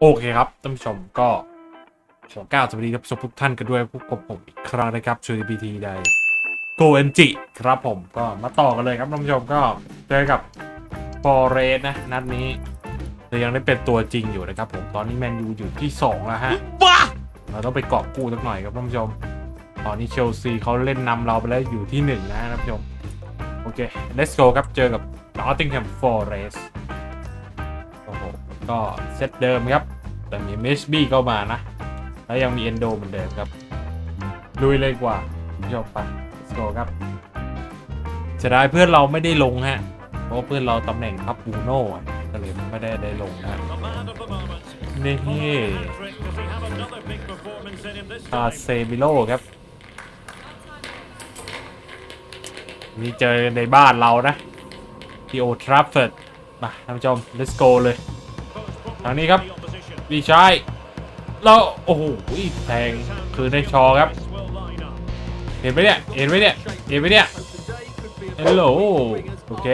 โอเคครับท่านผู้ชมก็ขอกล่าวสวัสดีท่านผู้ชมทุกท่านกันด้วยพบกับผมอีกครั้งนะครับชูดีพีทีไดโกเอนจิครับผมก็มาต่อกันเลยครับท่านผู้ชมก็เจอกับฟอเรสนะ นัดนี้เรายังได้เป็นตัวจริงอยู่นะครับผมตอนนี้แมนยูอยู่ที่ 2 แล้วฮะบ้าเราต้องไปเกาะกู้สักหน่อยครับท่านผู้ชม ตอนนี้เชลซีเขาเล่นนำเราไปแล้วอยู่ที่ 1 นะท่านผู้ชม โอเค let's go ครับเจอกับ Nottingham Forest โอ้โห ก็เซตเดิมครับ แต่มีเมชบี้เข้ามานะ แล้วยังมีเอนโดเหมือนเดิมครับลุยเลยกว่าผู้ชมไป let's go ครับเสียดายเพื่อนเราไม่ได้ลงฮะ เพราะเพื่อนเราตำแหน่งพับบูโน่อะก็เลยไม่ได้ได้ลงนะนี่คาเซมิโลครับ นี่เจอในบ้านเรานะที่โอทรัฟเฟิร์ดมาท่านผู้ชม let's go เลยางนี้ครับดีชายแล้วโอ้โหแทงคือในชอครับ เห็นไหมเนี่ยเห็นไหมเนี่ยเห็นไหมเนี่ยฮัลโหลโอเค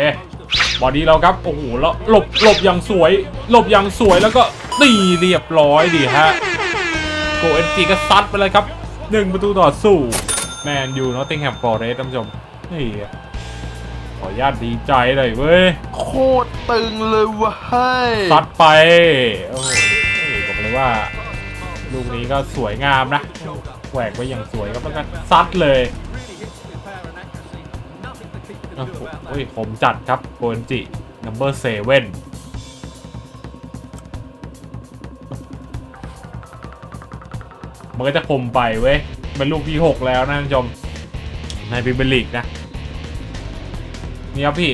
บอดี้เราครับโอ้โหแล้วหลบหลบอย่างสวย หลบอย่างสวยแล้วก็ตีเรียบร้อยดีฮะโกเอ็นจีก็ซัดไปเลยครับหนึ่งประตูต่อสู้แมนยูนอตติงแฮมฟอร์เรสท่านผู้ชมนี่ ออนุญาตดีใจเลยเว้ย โคตรตึงเลยเวะเฮ้ยซัดไปโอ้โหบอกเลยว่า ลูกนี้ก็สวยงามนะแหวกไว้อย่างสวยครับแล้วก็ซัดเลยโอ้โหเฮ้ยผมจัดครับโกเอนจินัมเบอร์เซเว่นมันก็จะคมไปเว้ย เป็นลูกที่ 6 แล้วนะท่านผู้ชมในพรีเมียร์ลีกนะ นี่ครับพี่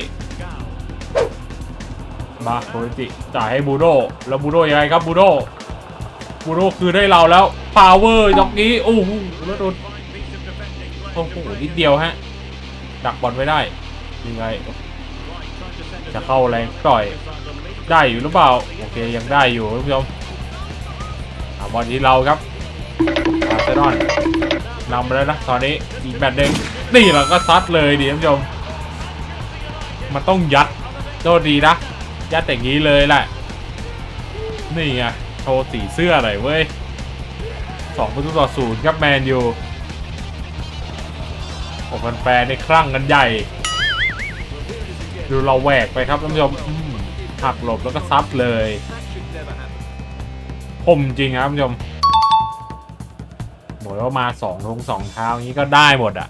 มาโคจิจ่ายให้บูโดแล้วบูโดยังไงครับบูโดบูโดคือได้เราแล้วพาวเวอร์ดอกนี้โอ้โหแล้วโดนโอ้โหนิดเดียวฮะ ดักบอลไว้ได้ยังไง จะเข้าแรงต่อย ได้อยู่หรือเปล่า โอเคยังได้อยู่ท่านผู้ชมบอลที่เราครับอาร์เซนอลนำไปแล้วนะตอนนี้อีกแมตช์หนึ่งนี่เราก็ซัดเลยดิท่านผู้ชม มันต้องยัดโทษดีนะ ยัดอย่างนี้เลยแหละ นี่ไงโชว์สีเสื้อหน่อยเว้ยสองประตูต่อศูนย์ครับแมนยูโอ้แฟนๆในครั่งกันใหญ่ ดูเราแหวกไปครับท่านผู้ชมหักหลบแล้วก็ซับเลยคมจริงครับท่านผู้ชมบอกเลยว่ามาสองทงสองเท้าอย่างนี้ก็ได้หมดอะ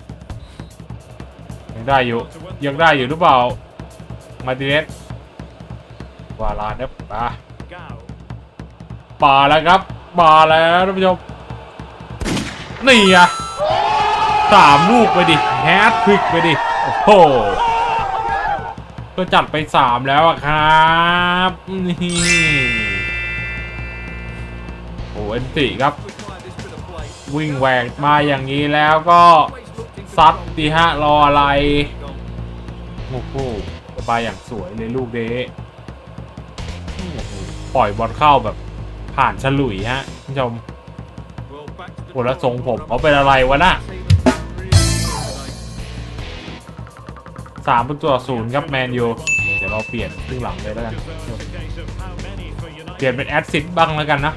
ยังได้อยู่ยังได้อยู่หรือเปล่า มาติเนสวาลาเนปปาป่าแล้วครับมาแล้วท่านผู้ชมนี่อะสามลูกไปดิแฮตทริกไปดิโอ้โหก็จัดไปสามแล้วอะครับนี่โอ้เอ็นติครับ วิ่งแหวกมาอย่างนี้แล้วก็ซัดดีฮะรออะไรโอ้โห ไปอย่างสวยเลยลูกเด้ปล่อยบอลเข้าแบบผ่านฉลุยฮะท่านผู้ชมโอ้แล้วทรงผมเขาเป็นอะไรวะน่ะสามประตูศูนย์ครับแมนยูเดี๋ยวเราเปลี่ยนครึ่งหลังเลยแล้วกัน เปลี่ยนเป็นแอดซิดบ้างแล้วกันนะ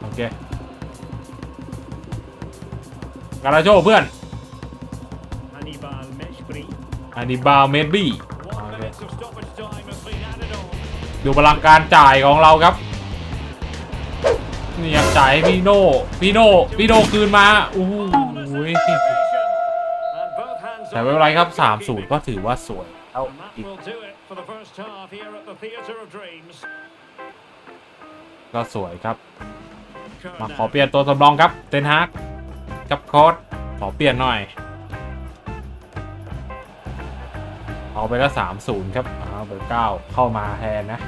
โอเค กาลาโชเพื่อน อันนี้บาวเมดบี้ One minute of stoppage time has been added on. ดูพลังการจ่ายของเราครับนี่ครับจ่ายให้พี่โน่พี่โน่พี่โน่คืนมาโอ้โห And both hands แต่ไม่เป็นไรครับ3-0ก็ถือว่าสวยเอา And that อีก will do it for the first half here at the Theatre of Dreams. ก็สวยครับ มา Kerr ขอ now. เปลี่ยนตัวสำรองครับเทนฮากกับโค้ดขอเปลี่ยนหน่อย เอาไปก็3-0ครับเอาเบอร์9เข้ามาแทนนะ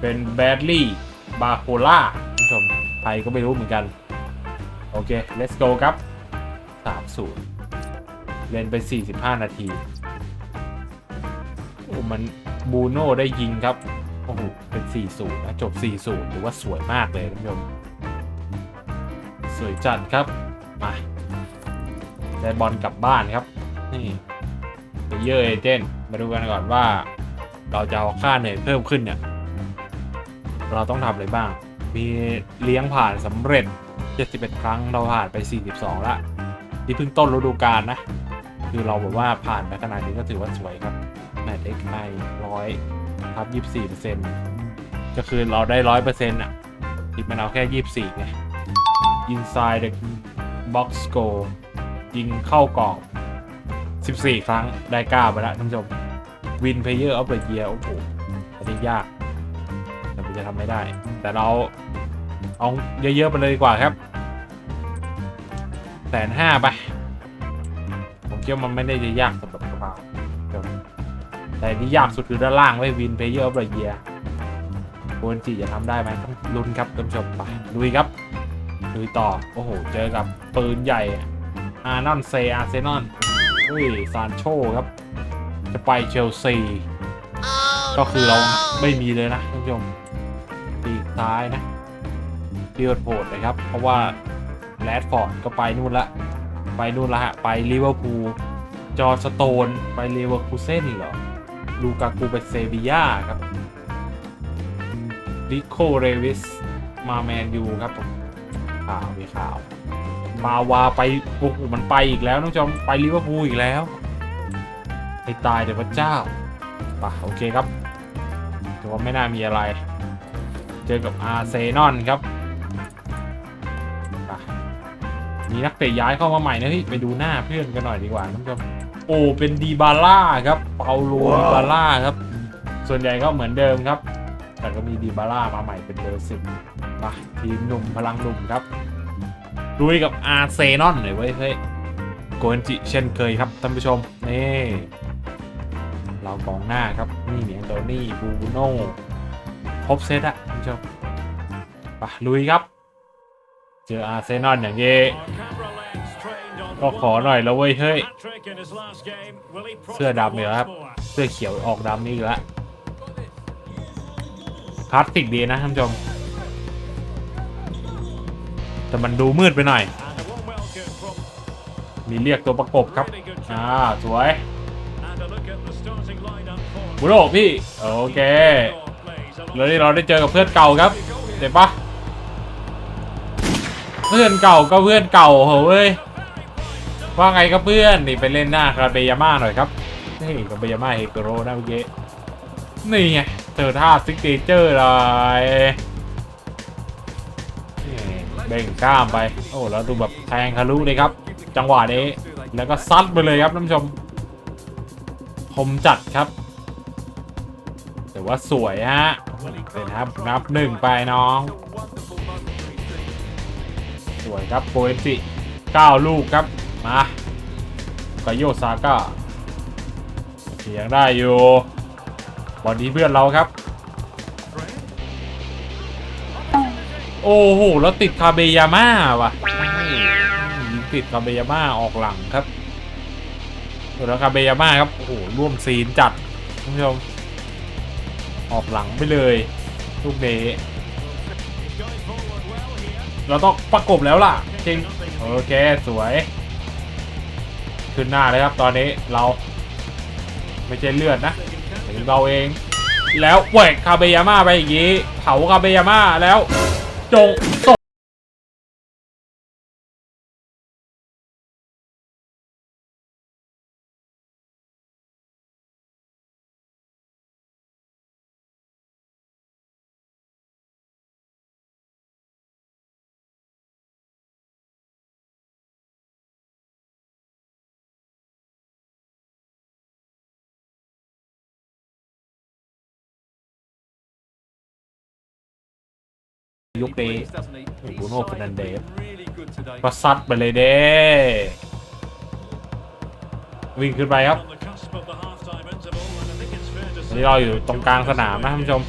เป็นแบดลี่บาโคล่าท่านผู้ชมใครก็ไม่รู้เหมือนกัน โอเค let's go ครับ3-0เล่นไป 45 นาทีโอ้มันบูโน่ได้ยิงครับ โอ้โห เป็น 4-0นะจบ 4-0ถือว่าสวยมากเลยท่านผู้ชม สวยจัดครับ มา ได้บอลกลับบ้านครับ นี่ เยอร์เอเจนต์มาดูกันก่อนว่า เราจะเอาค่าเหนื่อยเพิ่มขึ้นเนี่ย เราต้องทำอะไรบ้าง มีเลี้ยงผ่านสำเร็จ 71 ครั้งเราผ่านไป 42 ละ ที่เพิ่งต้นฤดูกาลนะ คือเราแบบว่าผ่านไปขนาดนี้ก็ถือว่าสวยครับแมตช์เอ็กไอร้อยครับ24เปอร์เซ็นต์ก็คือเราได้ร้อยเปอร์เซ็นต์อะที่มันเอาแค่ 24ไง inside the box score ยิงเข้ากรอบ 14 ครั้งได้ก้าไปแล้วท่านผู้ชม win player of the year โอ้โหอันนี้ยาก แต่ผมจะทำไม่ได้ แต่เราเอาเยอะๆไปเลยดีกว่าครับแสนห้าไปผมคิดว่ามันไม่ได้จะยากสำหรับกระเป๋าครับแต่ที่ยากสุดคือด้านล่างไว้วินเพย์เยอร์บรเยียโคนจีจะทำได้ไหมต้องลุ้นครับท่านผู้ชมไปลุยครับลุยต่อ โอ้โห เจอกับปืนใหญ่อาร์นอนเซอาร์เซนอน อุ้ยซานโชครับ จะไปเชลซี ก็คือเราไม่มีเลยนะท่านผู้ชมปีกซ้ายนะเลือดโผดนะครับ เพราะว่าแรดฟอร์ดก็ไปนู่นละ ไปนู่นละฮะ ไปลิเวอร์พูล จอร์นสโตน ไปเลเวอร์คูเซ่นเหรอ ลูกากูไปเซบีย่าครับริโคเรวิส มาแมนยูครับผมข่าวมีข่าว มาวาไปโอ้โหมันไปอีกแล้วน้องจอมไปลิเวอร์พูลอีกแล้วให้ตายเดี๋ยวพระเจ้าปะโอเคครับถือว่าไม่น่ามีอะไร เจอกับอาร์เซนอลครับไปมีนักเตะย้ายเข้ามาใหม่นะพี่ไปดูหน้าเพื่อนกันหน่อยดีกว่าท่านผู้ชมโอ้เป็นดีบาร่าครับเปาโลดีบาร่าครับ ส่วนใหญ่ก็เหมือนเดิมครับ แต่ก็มีดีบาร่ามาใหม่เป็นเบอร์สิบมาทีมหนุ่มพลังหนุ่มครับ ลุยกับอาร์เซนอลหน่อยเว้ยเฮ้ยโกเอนจิเช่นเคยครับท่านผู้ชม นี่เรากองหน้าครับ นี่เหนียงโดนี่บูโน่ครบเซตอะคุณผู้ชมไปลุยครับ เจออาร์เซนอลอย่างเงี้ก็ขอหน่อยแล้วเว้ยเฮ้ย เสื้อดำเนี่ยครับ เสื้อเขียวออกดำนี่อีกแล้วคลาสสิกดีนะท่านผู้ชม แต่มันดูมืดไปหน่อย มีเรียกตัวประกบครับ อ่า สวยบุโรพี่ โอเค แล้วนี่เราได้เจอกับเพื่อนเก่าครับเจ็บปะเพื่อนเก่าก็เพื่อนเก่าเฮ้ย ว่าไงครับเพื่อน นี่ไปเล่นหน้าคาเบยาม่าหน่อยครับ นี่คาเบยาม่าเฮโกโรนะเมื่อกี้นี่ไงเจอท่าซิกเนเจอร์เลย เบ่งกล้ามไป โอ้แล้วดูแบบแทงทะลุเลยครับ จังหวะนี้แล้วก็ซัดไปเลยครับท่านผู้ชมคมจัดครับแต่ว่าสวยฮะเป็นครับนับหนึ่งไปน้อง สวยครับโปเอนจิ9ลูกครับมากาโยซาก้าเสียงได้อยู่บอลนี้เพื่อนเราครับ โอ้โห แล้วติดคาเบยาม่าว่ะยิงติดคาเบยาม่าออกหลังครับแล้วคาเบยาม่าครับ โอ้โห ร่วมซีนจัดท่านผู้ชม ออกหลังไปเลยลูกนี้เราต้องประกบแล้วล่ะ จริง โอเค สวย ขึ้นหน้าเลยครับตอนนี้เรา ไม่ใช่เลือดนะถึงเราเอง แล้วแหวกคาเบยาม่าไปอย่างนี้ เผาคาเบยาม่าแล้ว จงส่ ยุคนี้บูโน่เฟรนันเดสก็ซัดไปเลยเด้วิ่งขึ้นไปครับตอนนี้เราอยู่ตรงกลางสนามนะท่านผู้ชม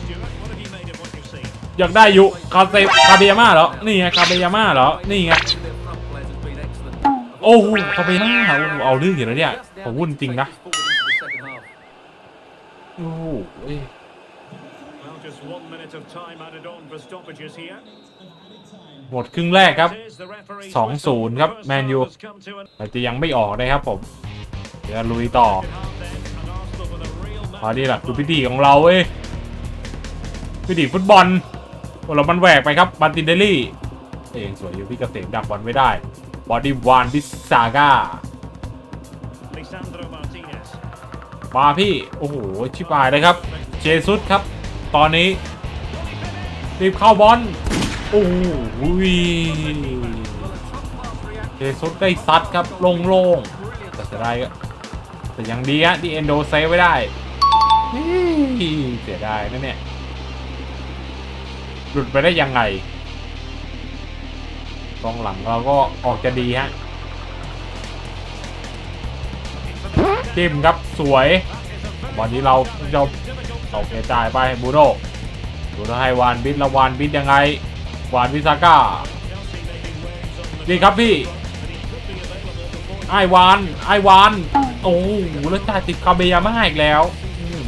อยากได้อยุคาเซคาเบยาม่าเหรอ นี่ไงคาเบยาม่าเหรอ นี่ไง โอ้โหคาเบยาม่าโอ้โหเอาเรื่องอยู่แล้วเนี่ยผมวุ่นจริงนะ โอ้โหเอ้ย Well, just one minute of time added on for stoppages here. หมดครึ่งแรกครับ It is the referee's สอง whistle. ศูนย์ครับ First แมนยู half has come to an แต่จะยังไม่ออกนะครับผม เดี๋ยวลุยต่อ half then, and Arsenal with a real อ๋อนี่แหละคือพิธีของเราเว้ยพิธีฟุตบอลโอ้เรามันแหวกไปครับบันตินเดลี่เองสวยอยู่พี่เกษมดักบอลไม่ได้ บอดี้วานบิสซาก้า Lisandro Martinez. มาพี่ โอ้โห ชิบหายเลยครับ เจซุสครับ ตอนนี้รีบเข้าบอลโอ้โหเจซุสได้ซัดครับโล่งๆแต่เสียดายก็แต่ยังดีฮะที่เอนโดเซฟไว้ได้เสียดายนะเนี่ย หลุดไปได้ยังไงกองหลังเราก็ออกจะดีฮะจิ้มครับสวย วันนี้เราจะ อาเกจ่ายไปให้บูโน่บูโน่ให้วานบิดละวานบิดยังไง วานบิซาก้าดีครับพี่ไอวานไอวานโอ้โหแล้วจ่ายติดคาเบียมาอีกแล้ว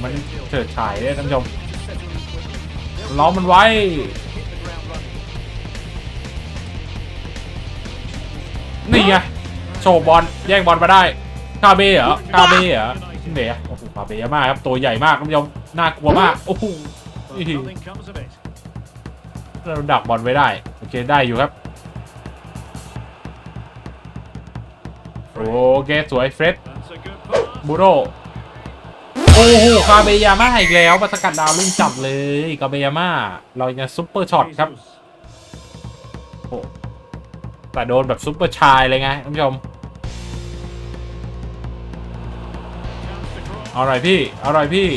มันเฉิดฉายเลยท่านผู้ชมล้อมมันไว้นี่ไงโชว์บอลแย่งบอลมาได้คาเบเหรอคาเบเหรอเดี๋ยวโอ้โหคาเบเยมากครับตัวใหญ่มากท่านผู้ชม น่ากลัวมาก โอ้โหเราดักบอลไว้ได้ โอเคได้อยู่ครับ โอเค สวยเฟรดบูโรโอ้โหคาเบยาม่าอีกแล้วมาสกัดดาวลุ่งจับเลยคาเบยาม่าเราจะซุปเปอร์ช็อตครับโอ้แต่โดนแบบซุปเปอร์ชายเลยไงท่านผู้ชมเอาหน่อยพี่ เอาหน่อยพี่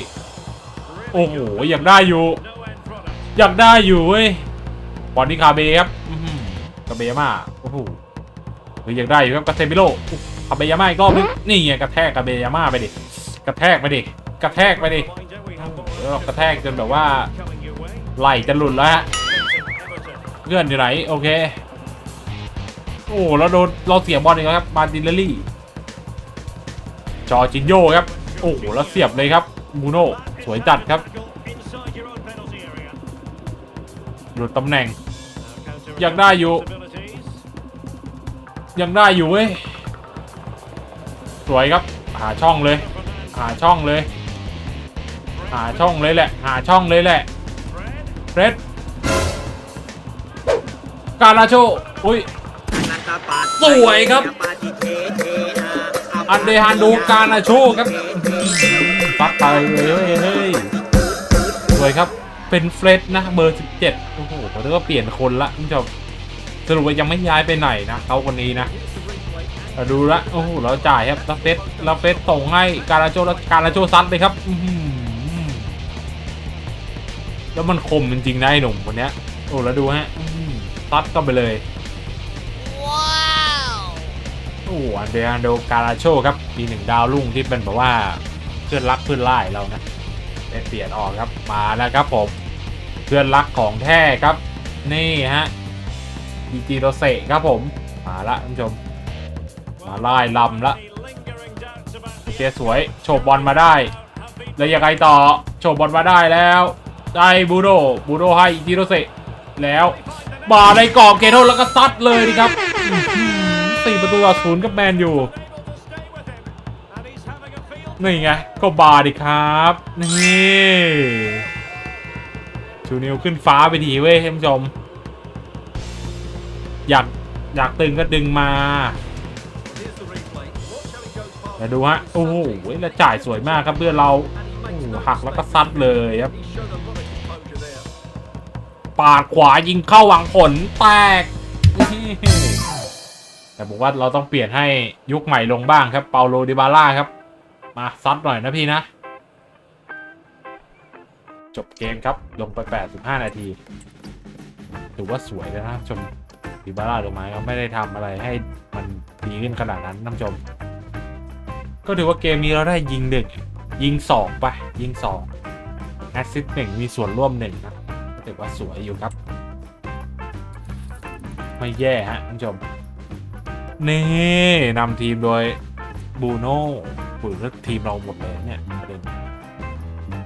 โอ้โหอยากได้อยู่อยากได้อยู่เว้ยบอลที่คาเบครับคาเบยาม่าโอ้โหเฮ้ยอยากได้อยู่ครับกาเซมิโลคาเบยาม่าอีกรอบนึงนี่ไงกระแทกคาเบยาม่าไปดิกระแทกไปดิกระแทกไปดิแล้วกระแทกจนแบบว่าไหลจะหลุดแล้วฮะเพื่อนอยู่ไหนโอเคโอ้แล้วโดนเราเสียบอลอีกแล้วครับมาร์ตินเลลี่จอจินโยครับโอ้โหแล้วเสียบเลยครับบูโน่ สวยจัดครับ Inside your own penalty area. หลุดตำแหน่ง Now counter อยากได้อยู่ possibilities. ยังได้อยู่เว้ย สวยครับ หาช่องเลย หาช่องเลย หาช่องเลยแหละ หาช่องเลยแหละ Fred. เฟรดกาลาโช อุ้ย สวยครับ อันเดฮันโดกาลาโชครับปัก ไปเลยเฮ้ยเฮ้ยสวยครับเป็นเฟรดนะเบอร์ 17 โอ้โหเขาเรียกว่าเปลี่ยนคนละคุณผู้ชมสรุปว่ายังไม่ย้ายไปไหนนะเขาคนนี้นะแต่ดูละโอ้โหเราจ่ายครับล้วเฟสล้วเฟสส่งให้กาลาโจแล้วกาลาโจซัดเลยครับแล้วมันคมจริงๆนะไอ้หนุ่มคนเนี้ยโอ้แล้วดูฮะซัดก็ไปเลยว้าวโอ้อันเดอันโดกาลาโชครับมีหนึ่งดาวรุ่งที่เป็นแบบว่า พื่อนรักเพื่อนไล่เรานะได้เปลี่ยนออกครับมาแล้วครับผมเพื่อนรักของแท้ครับ นี่ฮะอีจิโรเซครับผมมาละท่านผู้ชม มาไล่ลำละ Lingering doubts about โอสวยโฉบบอลมาได้ แล้วยังไงต่อโฉบบอลมาได้แล้ว ได้บูโดบูโดให้อิจิโรเซแล้วมาในกรอบเกโทแล้วก็ซัดเลยดีครับสี่ประตูต่อศูนย์กับแมนอยู่ นี่ไง ก็บาดิครับ นี่ชูนิวขึ้นฟ้าไปดีเว้ยท่านผู้ชม อยากอยากตึงก็ดึงมาเดี๋ยวดูฮะ โอ้โหแล้วจ่ายสวยมากครับเพื่อนเราหหักแล้วก็ซัดเลยครับ ปาดขวายิงเข้าหวังผลแตก แต่บอกว่าเราต้องเปลี่ยนให้ยุคใหม่ลงบ้างครับ เปาโลดิบาล่าครับ มาซัดหน่อยนะพี่นะ จบเกมครับ ลงไป 85 นาที ถือว่าสวยแล้วนะชมดิบาร่าลงมาก็ไม่ได้ทำอะไรให้มันดีขึ้นขนาดนั้นท่านผู้ชม ก็ถือว่าเกมนี้เราได้ยิงหนึ่งยิงสองไปยิงสองแอสซิสต์หนึ่งมีส่วนร่วมหนึ่งนะถือว่าสวยอยู่ครับ ไม่แย่ฮะท่านผู้ชม นี่นำทีมโดยบูโน่ ฝืนทีมเราหมดเลยเนี่ยประเด็น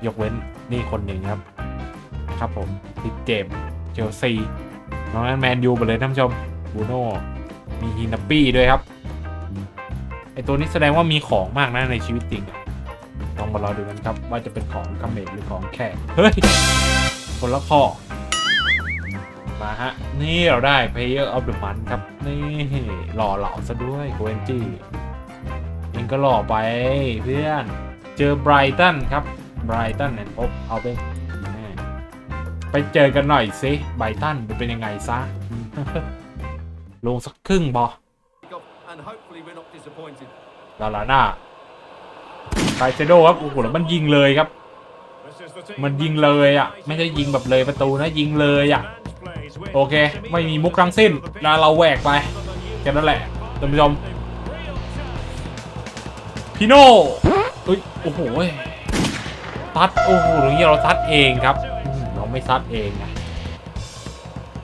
ยกเว้นนี่คนหนึ่งครับ ครับผมติดเจมเชลซีน้องนั้นแมนยูหมดเลยท่านผู้ชมบูโน่มีฮินาปี้ด้วยครับไอตัวนี้แสดงว่ามีของมากนะในชีวิตจริงต้องมารอดูกันครับ ว่าจะเป็นของเขมรหรือของแขกเฮ้ยคนละข้อมาฮะ นี่เราได้ Player of the Month ครับ นี่หล่อเหลาซะด้วยโคเอนจี้ เองก็หล่อไปเพื่อน เจอไบรตันครับไบรตันเนี่ยพบเอาไปแม่ไปเจอกันหน่อยสิไบรตันเป็นยังไงซะ ลงสักครึ่งบอ and hopefully we're not disappointed. ลาลาน่าไคเซโดครับโอ้โหแล้วมันยิงเลยครับ This is the team มันยิงเลยอะ ไม่ใช่ยิงแบบเลยประตูนะยิงเลยอะ Advanced plays with โอเค ไม่มีมุกทั้งสิ้นแล้วเราแหวกไปแค่นั้นแหละท่านผู้ชม พี่โน่เอ้ย โอ้โหซัด โอ้โหตรงนี้เราซัดเองครับ เราไม่ซัดเองไง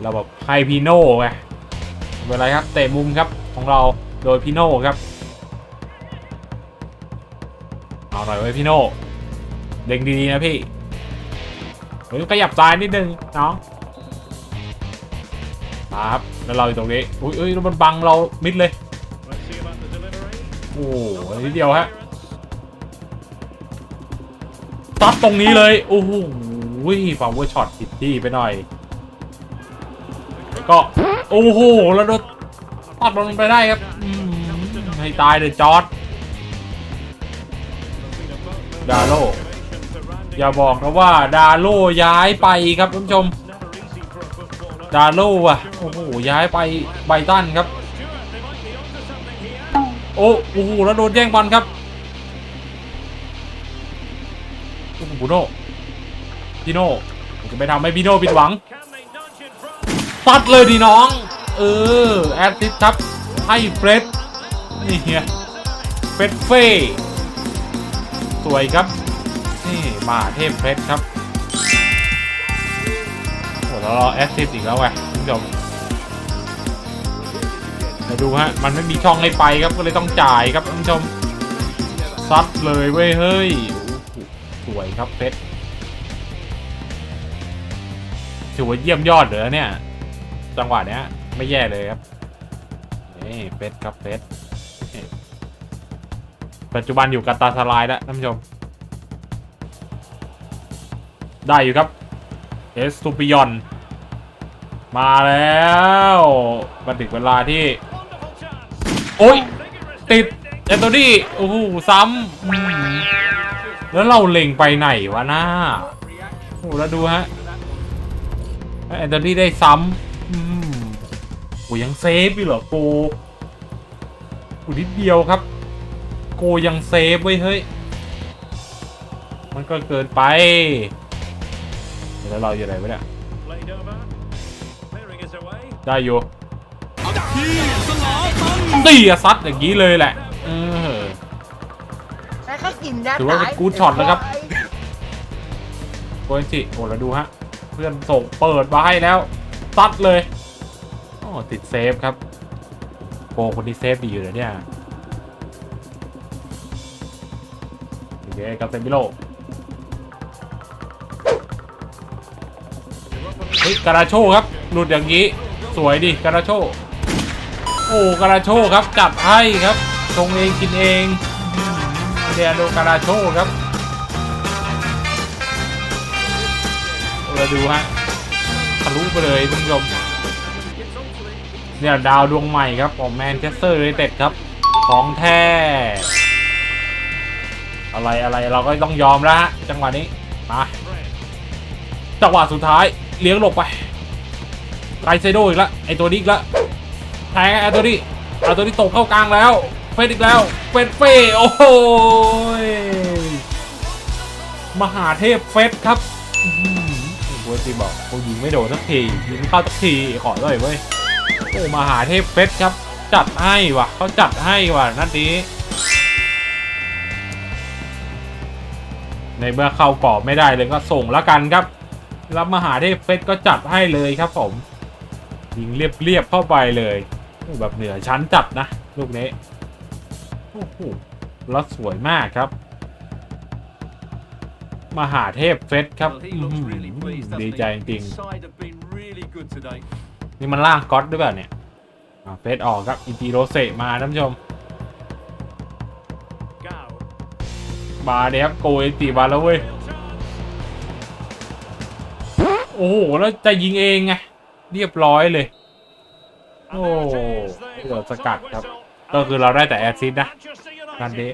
เราแบบให้พี่โน่ไงเป็นไรครับ เตะมุมครับของเราโดยพี่โน่ครับ เอาหน่อยไว้ยพี่โน่เล็งดีๆนะพี่เฮ้ยขยับซ้ายนิดนึงน้องครับแล้วเราอยู่ตรงนี้ อุ้ยเอ้ยมันบังเรามิดเลย โอ้โหนิดเดียวฮะตัดตรงนี้เลย โอ้โหฟาวเวอร์ช็อตผิดที่ไปหน่อย ก็ โอ้โห แล้วโดนตัดลไปได้ครับให้ตายเลยจอร์ดดาโลอย่าบอกนะว่าดาโลย้ายไปครับท่านผู้ชม ดาโลอะ โอ้โห ย้ายไปไบตันครับ อ้โอ้โหแล้วโดนแย่งบอลครับโอ้โหพี่โน่พี่โน่จะไม่ทำให้พี่โน่ผิดหวัง Can they nudge in front? ตัดเลยดีน้อง เออ แอดซิสครับ ให้เฟรดนี่เฮียเฟรดเฟ่สวยครับ นี่มาเทพเฟรดครับโอ้แล้วเราแอดซิสอีกแล้วไงท่านผู้ชมาดูฮะ มันไม่มีช่องให้ไปครับ ก็เลยต้องจ่ายครับท่านผู้ชม ซัดเลยเว้ยเฮ้ย สวยครับเฟรถือว่าเยี่ยมยอดเลยเนี่ย จังหวะเนี้ย ไม่แย่เลยครับ นี่เฟสครับเฟสนี่ปัจจุบันอยู่กับตาสลายแล้วท่านผู้ชม ได้อยู่ครับ เอสตูปิยอนมาแล้วมาถึงเวลาที่ โอ้ยติดเอตโตดี้โอ้โหซ้ำแล้วเราเล็งไปไหนวะหน้าโอ้แล้วดูฮะแอนโทนีได้ซ้ำโอ้ยังเซฟอยู่เหรอโกโอ้นิดเดียวครับ โกยังเซฟไว้เฮ้ยมันก็เกินไป แล้วเราอยู่ไหนวะเนี่ยได้อยู่ ตีอะซัดอย่างนี้เลยแหละ เออ แล้วก็กินได้ถือว่าเป็น good shot นะครับ โกนจิโอ้แล้วดูฮะ เพื่อนส่งเปิดมาให้แล้วตัดเลยอ๋อติดเซฟครับโกคนที่เซฟดีอยู่เลยเนี่ยโอเคกับเซมิโลเฮ้ยการาโชครับ หลุดอย่างนี้ สวยดิการาโช โอ้กราโชครับจัดให้ครับชงเองกินเองเดียโดกราโชครับเราดูฮะทะลุไปเลยท่านผู้ชมเนี่ยดาวดวงใหม่ครับของแมนเชสเตอร์ยูไนเต็ดครับของแท้อะไรอะไรเราก็ต้องยอมแล้วฮะจังหวะนี้มาจังหวะสุดท้ายเลี้ยงหลบไปไกเซโดอีกล้วไอตัวนี้อีกล้ว แทงไอตัวนี้ไอตัวนี้ตกเข้ากลางแล้ว เฟดอีกแล้ว เฟดเฟ่โอ้โหยมหาเทพเฟดครับกูจีบอกเขายิงไม่โดนสักทียิงเข้าสักทีขอเลยเว้ยโอ้มหาเทพเฟดครับ จัดให้ว่ะเขาจัดให้ว่ะนัดนี้ ในเมื่อเข้ากรอบไม่ได้เลยก็ส่งแล้วกันครับแล้วมหาเทพเฟสก็จัดให้เลยครับผม ยิงเรียบๆเข้าไปเลย แบบเหนือชั้นจัดนะ ลูกนี้ โอ้โหแล้วสวยมากครับ มหาเทพเฟสครับ Well, he อื้อ looks หือ really pleased, doesn't ดี he? ใจจริง His side have been really good today. ๆนี่มันล่างก๊อตด้วยเปล่าเนี่ยอ่าเฟสออกครับ อินติโรเซมาท่านผู้ชม Gao. มาเนี่ยครับโกเอนติมาแล้วเว้ย โอ้โห แล้วจะยิงเองไง เรียบร้อยเลย โอ้เกือบสกัดครับ ก็คือเราได้แต่แอสซิสต์นะนันนี้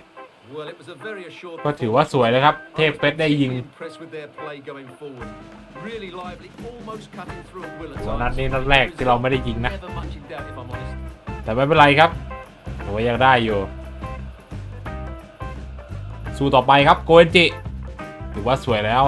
Well, it was a very assured ก็ถือว่าสวยเลยครับ เทพเป็ดได้ยิง Impressed with their play going forward. Really lively, almost cutting through at will at ส่วน times. นัดนี้นัดแรกที่เราไม่ได้ยิงนะ Never much in doubt, if I'm honest. แต่ไม่เป็นไรครับถือว่ายังได้อยู่ สู้ต่อไปครับโกเอนจิ ถือว่าสวยแล้ว